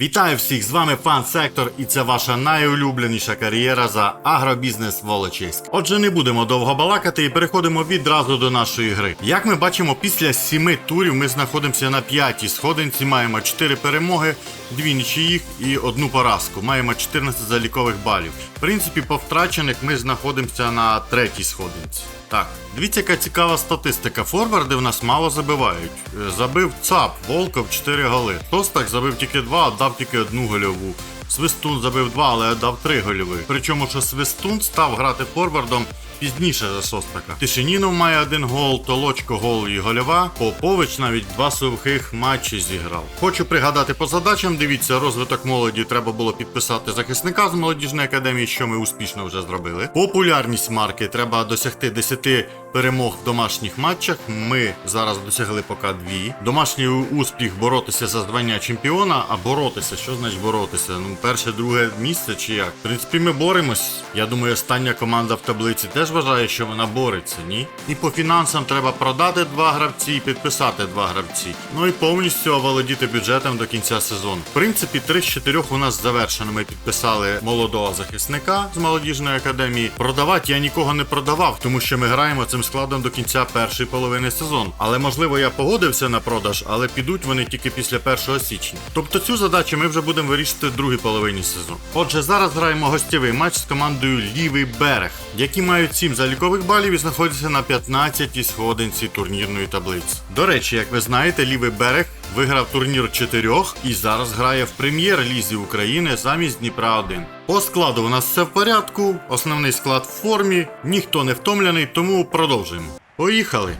Вітаю всіх! З вами Фан Сектор, і це ваша найулюбленіша кар'єра за агробізнес Волочиськ. Отже, не будемо довго балакати і переходимо відразу до нашої гри. Як ми бачимо, після сіми турів ми знаходимося на п'ятій сходинці, маємо 4 перемоги, дві нічиїх і одну поразку. Маємо 14 залікових балів. В принципі, по втрачених ми знаходимося на третій сходинці. Так, дивіться, яка цікава статистика. Форварди в нас мало забивають. Е, Забив ЦАП, Волков 4 голи. Тостак забив тільки 2, дав тільки одну гольову. Свистун забив 2, але дав 3 гольові. Причому, що Свистун став грати форвардом пізніше за Состака. Тишинінов має один гол, Толочко гол і гольова. Попович навіть два сухих матчі зіграв. Хочу пригадати по задачам. Дивіться, розвиток молоді треба було підписати захисника з молодіжної академії, що ми успішно вже зробили. Популярність марки треба досягти 10 перемог в домашніх матчах. Ми зараз досягли поки дві. Домашній успіх боротися за звання чемпіона, а боротися, що значить боротися? Ну, перше, друге місце чи як? В принципі, ми боремось. Я думаю, остання команда в таблиці теж вважає, що вона бореться, ні? І по фінансам треба продати два гравці і підписати два гравці. Ну і повністю оволодіти бюджетом до кінця сезону. В принципі, три з чотирьох у нас завершено. Ми підписали молодого захисника з молодіжної академії. Продавати я нікого не продавав, тому що ми граємо цим складом до кінця першої половини сезону. Але можливо я погодився на продаж, але підуть вони тільки після 1 січня. Тобто цю задачу ми вже будемо вирішити в другій половині сезону. Отже, зараз граємо гостєвий матч з командою Лівий берег, які мають 7 залікових балів і знаходяться на 15-й сходинці турнірної таблиці. До речі, як ви знаєте, лівий берег виграв турнір чотирьох і зараз грає в прем'єр-лізі України замість Дніпра 1. По складу у нас все в порядку, основний склад в формі, ніхто не втомлений, тому продовжуємо. Поїхали.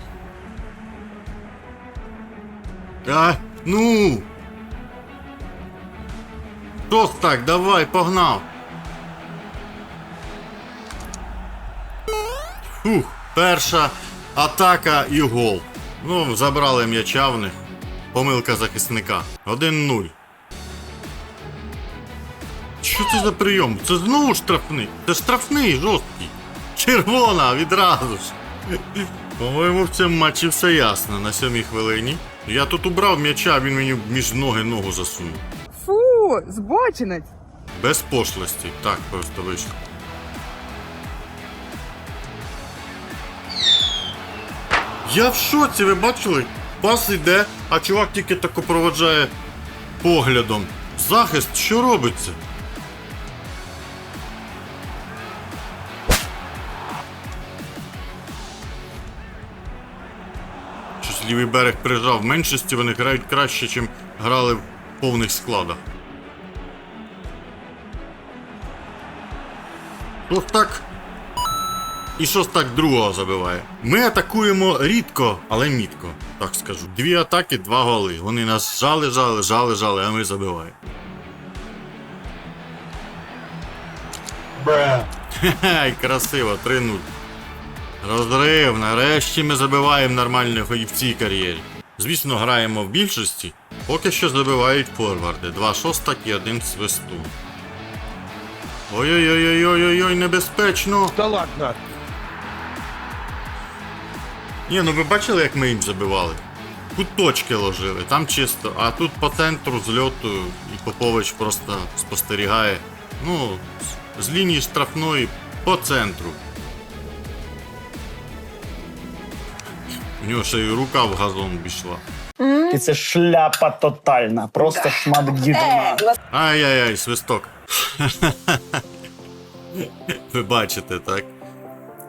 А, ну. Тос так, давай, погнав. Фух, перша атака і гол. Ну, забрали м'яча в них. Помилка захисника. 1-0. Що це за прийом? Це знову штрафний. Це штрафний жорсткий. Червона відразу ж. По-моєму, в цьому матчі все ясно на сьомій хвилині. Я тут убрав м'яча, він мені між ноги ногу засунув. Фу, збочинець. Без пошлості. Так, просто вийшло. Я в шоці, ви бачили? Пас йде, а чувак тільки тако проводжає поглядом. Захист, що робиться? Щось лівий берег прижав. В меншості вони грають краще, ніж грали в повних складах. Ось так. І щось так другого забиває. Ми атакуємо рідко, але мітко, так скажу. Дві атаки, два голи. Вони нас жали, жали, жали, жали, а ми забиваємо. Хе-хе, красиво, 3-0. Розрив, нарешті ми забиваємо нормальних в цій кар'єрі. Звісно, граємо в більшості. Поки що забивають форварди. Два шостак і один свистун. Ой-ой-ой-ой-ой-ой, небезпечно. Да ладно. Ні, ну ви бачили, як ми їм забивали? Куточки ложили, там чисто, а тут по центру зльоту і Попович просто спостерігає. Ну, з- лінії штрафної по центру. У нього ще й рука в газон пішла. І це шляпа тотальна, просто шмат гідна. Ай-яй-яй, свисток. Ви бачите, так?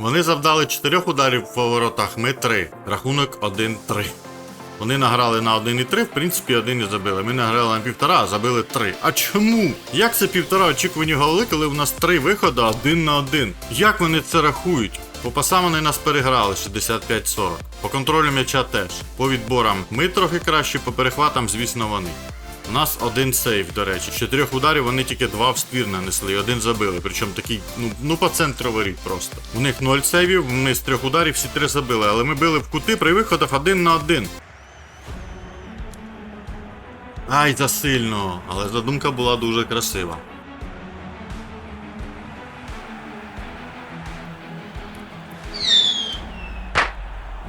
Вони завдали 4 ударів по воротах, ми 3. Рахунок 1-3. Вони награли на 1,3, в принципі, один і забили. Ми награли на півтора, а забили 3. А чому? Як це півтора очікувані голи, коли в нас 3 виходи один на один? Як вони це рахують? По пасам вони нас переграли 65-40. По контролю м'яча теж. По відборам ми трохи краще, по перехватам, звісно, вони. У нас один сейф, до речі. З чотирьох ударів вони тільки два в ствір нанесли і один забили. Причому такий, ну, ну по центру воріт просто. У них ноль сейвів, ми з трьох ударів всі три забили, але ми били в кути при виходах один на один. Ай, засильно, але задумка була дуже красива.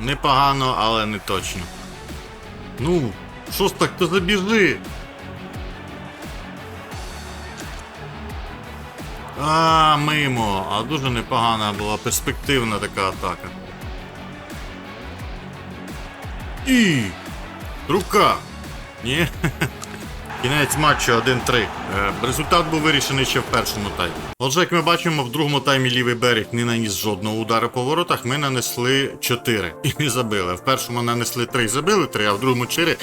Непогано, але не точно. Ну, що ж так, то забіжи. А, мимо. А дуже непогана була перспективна така атака. І. Рука. Ні. Кінець матчу 1-3. Е, Результат був вирішений ще в першому таймі. Отже, як ми бачимо, в другому таймі лівий берег не наніс жодного удару по воротах. Ми нанесли 4 і не забили. В першому нанесли 3 і забили 3, а в другому 4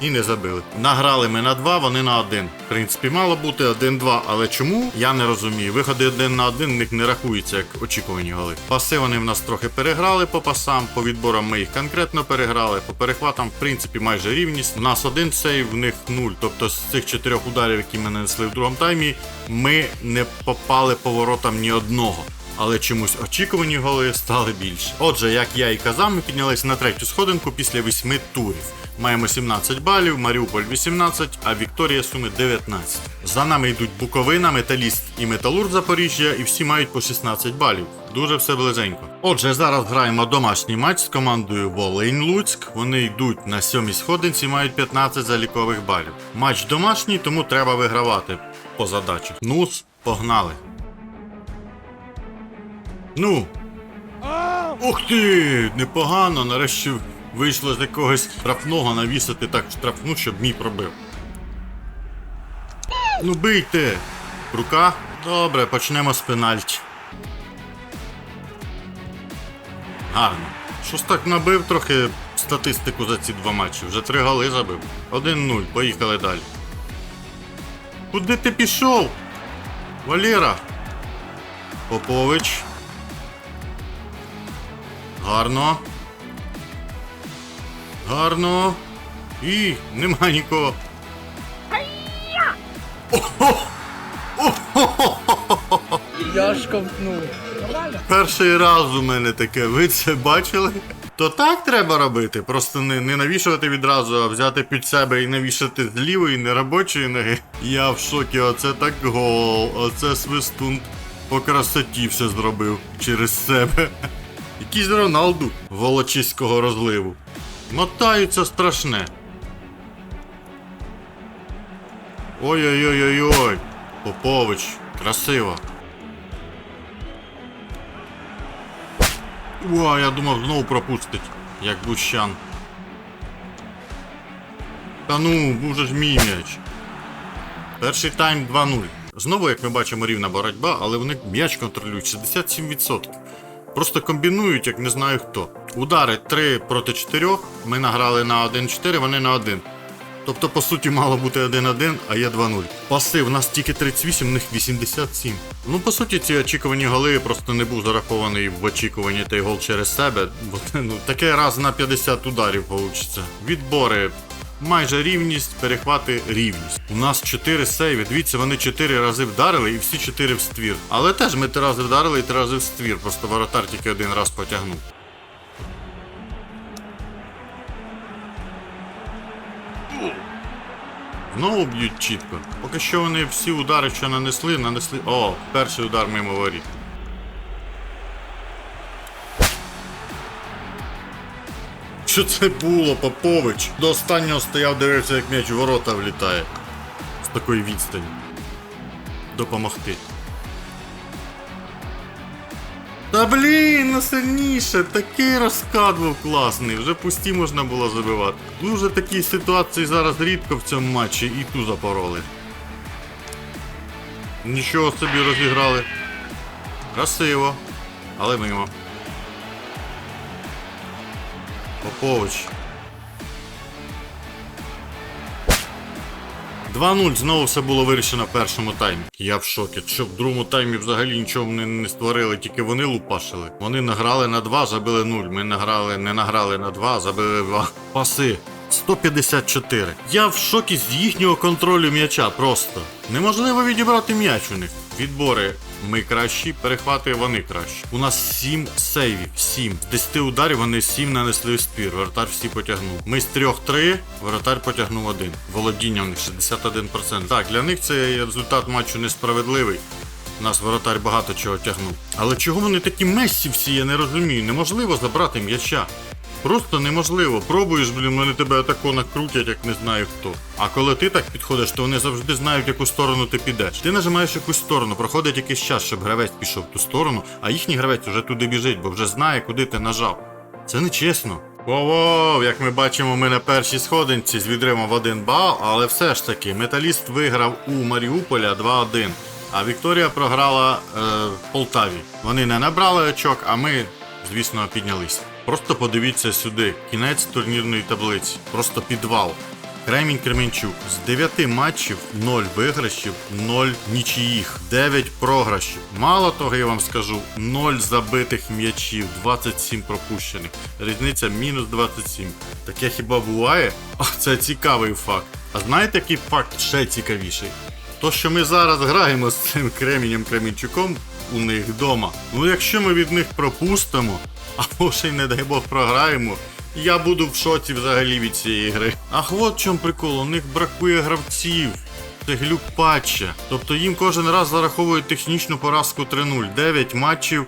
і не забили. Награли ми на 2, вони на 1. В принципі, мало бути 1-2, але чому? Я не розумію. Виходи 1 на 1 в них не рахуються як очікувані голи. Паси вони в нас трохи переграли по пасам, по відборам ми їх конкретно переграли, по перехватам, в принципі, майже рівність. У нас один сейв, в них 0. Тобто з цих чотирьох ударів, які ми нанесли в другому таймі, ми не попали по воротам ні одного. Але чомусь очікувані голи стали більше. Отже, як я і казав, ми піднялися на третю сходинку після восьми турів. Маємо 17 балів, Маріуполь 18, а Вікторія Суми 19. За нами йдуть Буковина, Металіст і Металург Запоріжжя, і всі мають по 16 балів. Дуже все близенько. Отже, зараз граємо домашній матч з командою Волинь Луцьк. Вони йдуть на сьомій сходинці, мають 15 залікових балів. Матч домашній, тому треба вигравати по задачі. Нус, погнали. Ну. Ух ти! Непогано, нарешті вийшло з якогось штрафного навісити так штрафну, щоб мій пробив. Ну бийте! Рука? Добре, почнемо з пенальті. Гарно. Щось так набив трохи статистику за ці два матчі. Вже три голи забив. 1-0, поїхали далі. Куди ти пішов? Валера. Попович. Гарно. Гарно. І нема нікого. Я ж ковтнув. Перший раз у мене таке. Ви це бачили? То так треба робити. Просто не, не навішувати відразу, а взяти під себе і навішати з лівої неробочої ноги. Я в шокі, оце так гол, оце свистун по красоті все зробив через себе. Якийсь Роналду волочиського розливу. Мотаються страшне. Ой-ой-ой-ой-ой. Попович, красиво. Уа, я думав, знову пропустить, як Бущан. Та ну, був ж мій м'яч. Перший тайм 2-0. Знову, як ми бачимо, рівна боротьба, але вони м'яч контролюють 67%. Просто комбінують, як не знаю хто. Удари 3 проти 4. Ми награли на 1-4, вони на 1. Тобто, по суті, мало бути 1-1, а є 2-0. Паси, в нас тільки 38, в них 87. Ну, по суті, ці очікувані голи просто не був зарахований в очікуванні той гол через себе. Бо ну, таке раз на 50 ударів вийде. Відбори. Майже рівність, перехвати рівність. У нас 4 сейви. Дивіться, вони 4 рази вдарили і всі 4 в ствір. Але теж ми 3 рази вдарили і 3 рази в ствір. Просто воротар тільки один раз потягнув. Знову б'ють чітко. Поки що вони всі удари, що нанесли, нанесли. О, перший удар мимо воріт. Що це було, Попович? До останнього стояв, дивився, як м'яч у ворота влітає. З такої відстані. Допомогти. Та блін, ну сильніше, такий розкат був класний, вже пусті можна було забивати. Дуже такі ситуації зараз рідко в цьому матчі і ту запороли. Нічого собі розіграли. Красиво, але мимо. Попович. 2-0 знову все було вирішено в першому таймі. Я в шокі. Що в другому таймі взагалі нічого не, не створили, тільки вони лупашили. Вони награли на 2, забили 0. Ми награли, не награли на 2, забили 2. Паси. 154. Я в шокі з їхнього контролю м'яча просто. Неможливо відібрати м'яч у них. Відбори ми кращі, перехвати вони кращі. У нас 7 сейвів, 7. З 10 ударів вони 7 нанесли в спір. Воротар всі потягнув. Ми з 3-3, воротар потягнув один. Володіння в них 61%. Так, для них цей результат матчу несправедливий. У нас воротар багато чого тягнув. Але чого вони такі мессі всі, я не розумію. Неможливо забрати м'яча. Просто неможливо. Пробуєш, блін, вони тебе атако накрутять, як не знаю хто. А коли ти так підходиш, то вони завжди знають, яку сторону ти підеш. Ти нажимаєш якусь сторону, проходить якийсь час, щоб гравець пішов в ту сторону, а їхній гравець вже туди біжить, бо вже знає, куди ти нажав. Це нечесно. Воу, як ми бачимо, ми на першій сходинці з відривом в один бал, але все ж таки, металіст виграв у Маріуполя 2-1. А Вікторія програла е, в Полтаві. Вони не набрали очок, а ми, звісно, піднялися. Просто подивіться сюди. Кінець турнірної таблиці. Просто підвал. Кремінь Кременчук з 9 матчів 0 виграшів, 0 нічиїх, 9 програшів. Мало того, я вам скажу, 0 забитих м'ячів, 27 пропущених. Різниця мінус 27. Таке хіба буває? О, це цікавий факт. А знаєте, який факт ще цікавіший? То, що ми зараз граємо з цим Кремінем Кремінчуком у них вдома. Ну якщо ми від них пропустимо, або ще й не дай Бог програємо, я буду в шоці взагалі від цієї гри. Ах, от в чому прикол, у них бракує гравців. Це глюк патча. Тобто їм кожен раз зараховують технічну поразку 3-0. 9 матчів,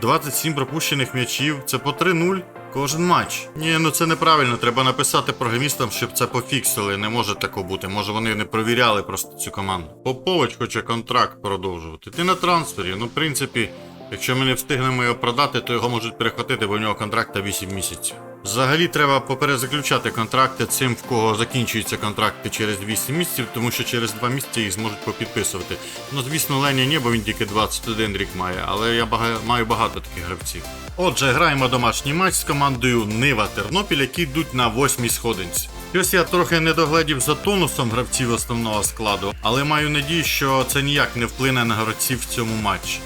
27 пропущених м'ячів. Це по 3-0 кожен матч. Ні, ну це неправильно. Треба написати програмістам, щоб це пофіксили. Не може тако бути. Може вони не провіряли просто цю команду. Попович хоче контракт продовжувати. Ти на трансфері. Ну, в принципі, якщо ми не встигнемо його продати, то його можуть перехватити, бо у нього контракта 8 місяців. Взагалі треба поперезаключати контракти цим, в кого закінчуються контракти через 8 місяців, тому що через 2 місяці їх зможуть попідписувати. Ну, звісно, Леня ні, бо він тільки 21 рік має, але я бага- маю багато таких гравців. Отже, граємо домашній матч з командою Нива Тернопіль, які йдуть на восьмій сходинці. Ось я трохи не догледів за тонусом гравців основного складу, але маю надію, що це ніяк не вплине на гравців в цьому матчі.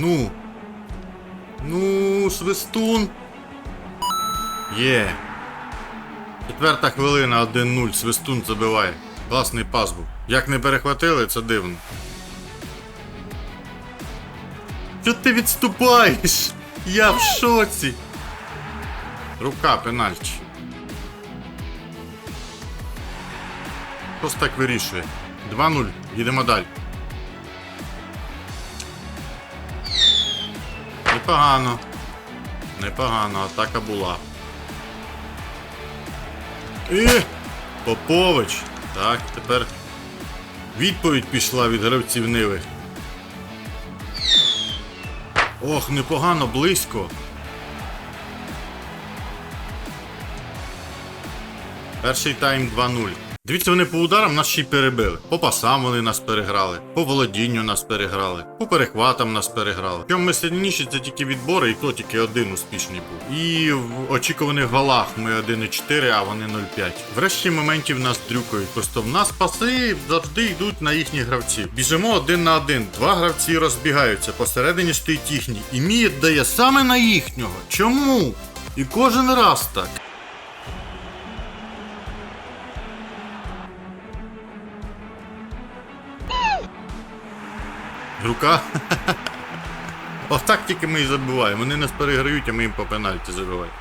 Ну, Ну, свистун. Є. Четверта хвилина 1-0. Свистун забиває. Класний пас був. Як не перехватили, це дивно. Що ти відступаєш? Я в шоці. Рука пенальті. Хтось так вирішує. 2-0. Їдемо далі. Непогано. Непогано, атака була. І! Попович. Так, тепер відповідь пішла від гравців Ниви. Ох, непогано, близько. Перший тайм 2-0. Дивіться, вони по ударам нас ще й перебили. По пасам вони нас переграли, по володінню нас переграли, по перехватам нас переграли. Чому ми сильніші, це тільки відбори, і то тільки один успішний був. І в очікуваних голах ми 1,4, а вони 0,5. Врешті моментів нас дрюкають. Просто в нас паси завжди йдуть на їхніх гравців. Біжимо один на один. Два гравці розбігаються. Посередині стоїть їхній. І мій дає саме на їхнього. Чому? І кожен раз так. Рука. Отак тільки ми і забиваємо. Вони нас переграють, а ми їм по пенальті забиваємо.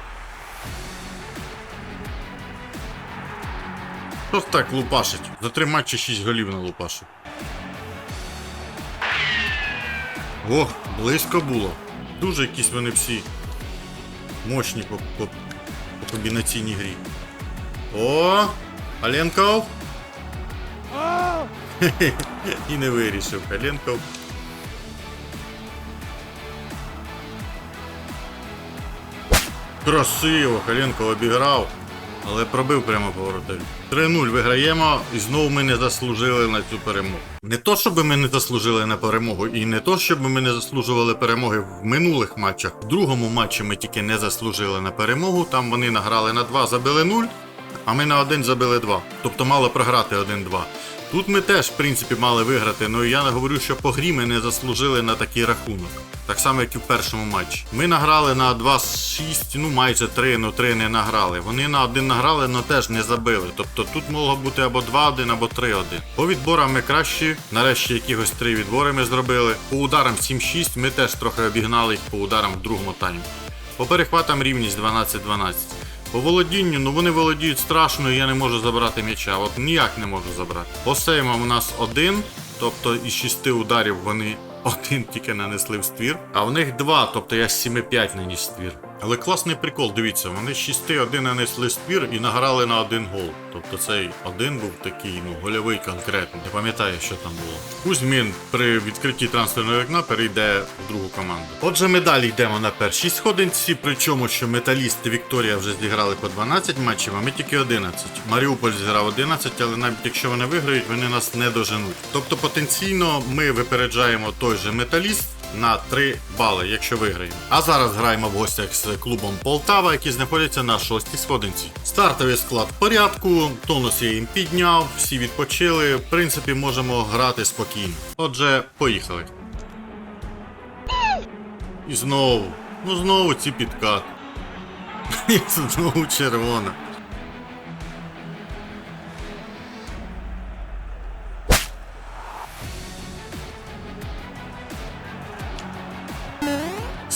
Ж так лупашить? За три матчі 6 голів на лупашу. О, близько було. Дуже якісь вони всі мощні по, по, по комбінаційній грі. О! Аленков! І не вирішив. Аленков. Красиво, Халенко обіграв, але пробив прямо по воротарю. 3-0 виграємо, і знову ми не заслужили на цю перемогу. Не то, щоб ми не заслужили на перемогу, і не то, щоб ми не заслужували перемоги в минулих матчах. В другому матчі ми тільки не заслужили на перемогу. Там вони награли на 2, забили 0, а ми на 1 забили 2. Тобто мали програти 1-2. Тут ми теж, в принципі, мали виграти, але я не говорю, що по грі ми не заслужили на такий рахунок. Так само, як і в першому матчі. Ми награли на 2-6, ну майже 3, ну 3 не награли. Вони на 1 награли, але теж не забили. Тобто тут могло бути або 2-1, або 3-1. По відборам ми кращі, нарешті якихось 3 відбори ми зробили. По ударам 7-6 ми теж трохи обігнали їх по ударам в другому таймі. По перехватам рівність 12-12. По володінню, ну вони володіють страшно, і я не можу забрати м'яча. От ніяк не можу забрати. По сеймам у нас один, тобто із шести ударів вони один тільки нанесли в ствір, а в них два, тобто я з 7-5 наніс ствір. Але класний прикол, дивіться, вони 6-1 нанесли ствір і награли на один гол. Тобто цей один був такий, ну, гольовий конкретно. Не пам'ятаю, що там було. Кузьмін при відкритті трансферного вікна перейде в другу команду. Отже, ми далі йдемо на першій сходинці, причому що металіст і Вікторія вже зіграли по 12 матчів, а ми тільки 11. Маріуполь зіграв 11, але навіть якщо вони виграють, вони нас не доженуть. Тобто потенційно ми випереджаємо той же металіст. На 3 бали, якщо виграємо. А зараз граємо в гостях з клубом Полтава, які знаходяться на шостій сходинці. Стартовий склад в порядку, тонус я їм підняв, всі відпочили. В принципі, можемо грати спокійно. Отже, поїхали. І знову. Ну знову ці підкат. І знову червона.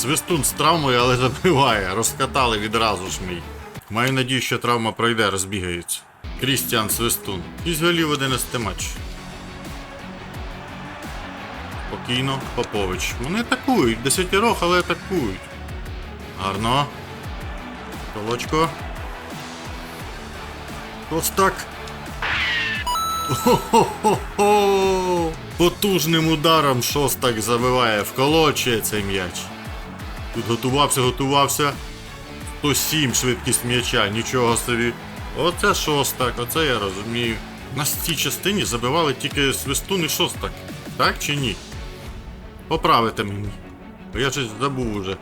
Свистун з травмою, але забиває. Розкатали відразу ж мій. Маю надію, що травма пройде, розбігається. Крістіан Свистун. 6 голів 11 матч. Спокійно, Попович. Вони атакують, десятирох, але атакують. Гарно. Колочко. Ось так. Хо-хо-хо-хо! Потужним ударом шостак забиває, вколочує цей м'яч. Тут готувався, готувався. 107 швидкість м'яча, нічого собі. Оце шостак, оце я розумію. На цій частині забивали тільки свистун і шостак. Так чи ні? Поправите мені. Бо я щось забув уже.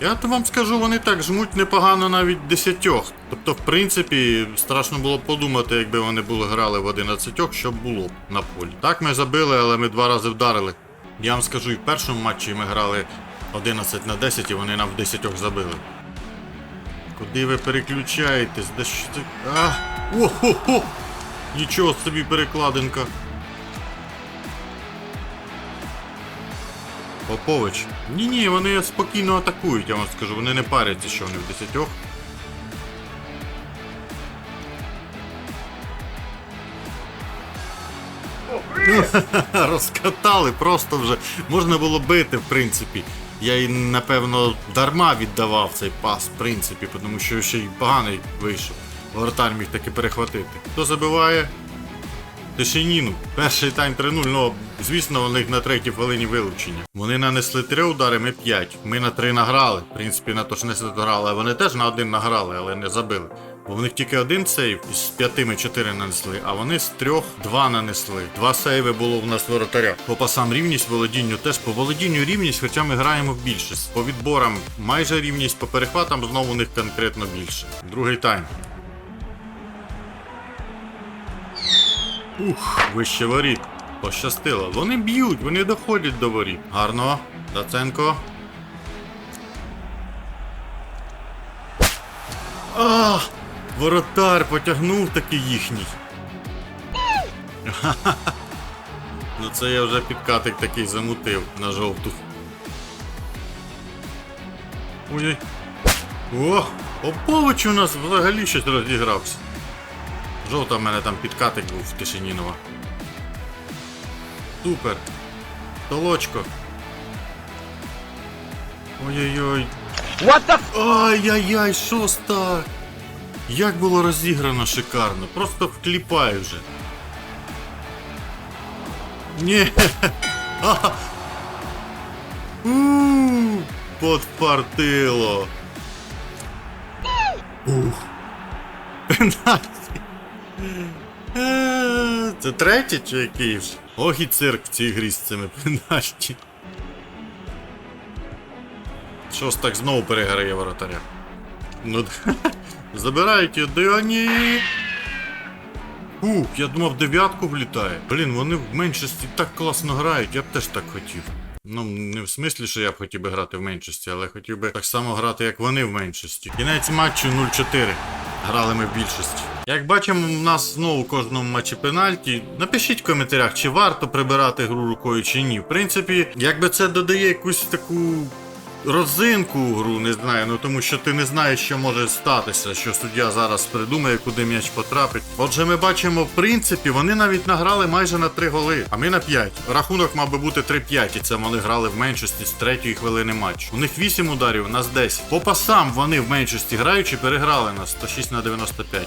Я то вам скажу, вони так жмуть непогано навіть десятьох. Тобто, в принципі, страшно було б подумати, якби вони були грали в одинадцятьох, що було б на полі. Так ми забили, але ми два рази вдарили. Я вам скажу, і в першому матчі ми грали 11 на 10 і вони нам в 10 забили. Куди ви переключаєтесь? Да що ти. А! О-хо-хо! Нічого собі перекладинка. Попович. Ні-ні, вони спокійно атакують, я вам скажу, вони не паряться, що вони в десятьох. Розкатали, просто вже можна було бити, в принципі. Я й напевно дарма віддавав цей пас, в принципі, тому що ще й поганий вийшов. Вратар міг таки перехватити. Хто забиває? Тишиніну. Перший тайм 3-0, ну, звісно, у них на третій хвилині вилучення. Вони нанесли 3 удари, ми 5. Ми на 3 награли. В принципі, на то ж не вони теж на один награли, але не забили. Бо в них тільки один сейв, з п'яти ми 4 нанесли, а вони з трьох 2 нанесли. Два сейви було в нас воротаря. По пасам рівність, володінню теж по володінню рівність, хоча ми граємо в більшість. По відборам майже рівність, по перехватам знову у них конкретно більше. Другий тайм. Ух, вище воріт. Пощастило. Вони б'ють, вони доходять до воріт. Гарно. Даценко. А! Воротар потягнув таки їхній. Ну це я вже підкатик такий замутив на жовту. Ой-ой. О! Попович у нас взагалі щось розігрався. Жовта в мене там підкатик був в Тишинінова. Супер. Толочко. Ой-ой-ой. What the Ай-яй-яй, що так? Як було розіграно шикарно. Просто вкліпай вже. Ні. А. У, Ух. Пенальті. Е, Це третій чи який ж? Ох і цирк в цій грі з цими пенальті. Щось так знову переграє воротаря. Ну, забирають і Діані. Ух, я думав дев'ятку влітає. Блін, вони в меншості так класно грають, я б теж так хотів. Ну, не в смислі, що я б хотів би грати в меншості, але хотів би так само грати, як вони в меншості. Кінець матчу 0-4. Грали ми в більшості. Як бачимо, у нас знову в кожному матчі пенальті. Напишіть в коментарях, чи варто прибирати гру рукою чи ні. В принципі, якби це додає якусь таку розинку гру, не знаю, ну тому що ти не знаєш, що може статися, що суддя зараз придумає, куди м'яч потрапить. Отже, ми бачимо, в принципі, вони навіть награли майже на 3 голи, а ми на 5. Рахунок мав би бути 3-5, і це вони грали в меншості з третьої хвилини матчу. У них 8 ударів, у нас 10. По пасам вони в меншості граючи переграли нас 106 на 95.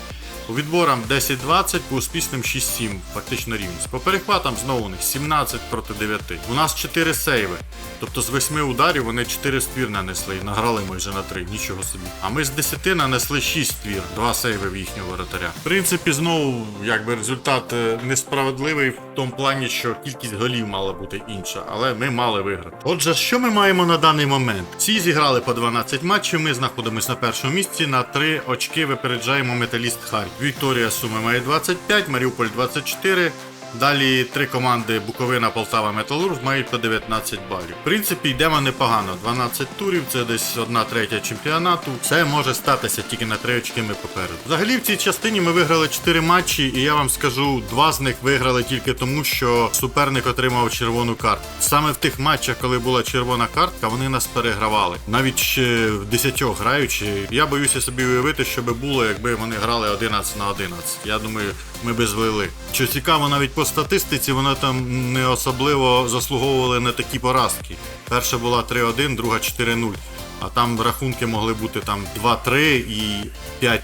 По відборам 10-20, по успішним 6-7, фактично рівність. По перехватам знову у них 17 проти 9. У нас 4 сейви. Тобто з 8 ударів вони 4 ствір нанесли і награли майже на 3, нічого собі. А ми з 10 нанесли 6 ствір, 2 сейви в їхнього воротаря. В принципі, знову якби результат е, несправедливий в тому плані, що кількість голів мала бути інша, але ми мали виграти. Отже, що ми маємо на даний момент? Всі зіграли по 12 матчів. Ми знаходимося на першому місці. На 3 очки випереджаємо металіст Харків. Вікторія Суми має 25, Маріуполь 24. Далі три команди Буковина, Полтава, Металург мають по 19 балів. В принципі, йдемо непогано. 12 турів, це десь одна третя чемпіонату. Все може статися тільки на три очки ми попереду. Взагалі в цій частині ми виграли 4 матчі, і я вам скажу, два з них виграли тільки тому, що суперник отримав червону картку. Саме в тих матчах, коли була червона картка, вони нас перегравали. Навіть ще в 10 граючи. Я боюся собі уявити, що би було, якби вони грали 11 на 11. Я думаю, ми би злили. Що цікаво, навіть по статистиці вони там не особливо заслуговували на такі поразки. Перша була 3-1, друга 4-0. А там рахунки могли бути там 2-3 і 5-3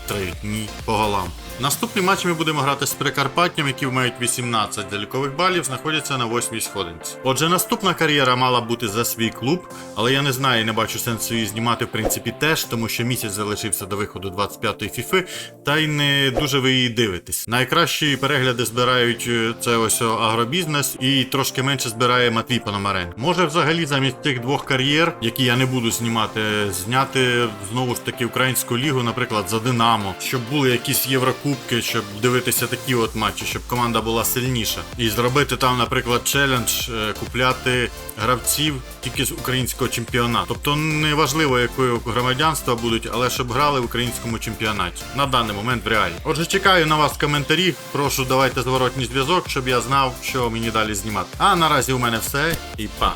ні по голам. Наступний матч ми будемо грати з Прикарпаттям, які мають 18 залікових балів, знаходяться на 8 сходинці. Отже, наступна кар'єра мала бути за свій клуб, але я не знаю і не бачу сенсу її знімати в принципі теж, тому що місяць залишився до виходу 25-ї фіфи, та й не дуже ви її дивитесь. Найкращі перегляди збирають е, це ось агробізнес і трошки менше збирає Матвій Пономарен. Може, взагалі замість тих двох кар'єр, які я не буду знімати, зняти знову ж таки українську лігу, наприклад, за Динамо, щоб були якісь єврокубки, щоб дивитися такі от матчі, щоб команда була сильніша. І зробити там, наприклад, челендж, е, купляти гравців тільки з українського чемпіонату. Тобто не важливо, якого громадянства будуть, але щоб грали в українському чемпіонаті на даний момент в реалі. Отже, чекаю на вас в коментарі. Прошу давайте зворотній зв'язок, щоб я знав, що мені далі знімати. А наразі у мене все і па.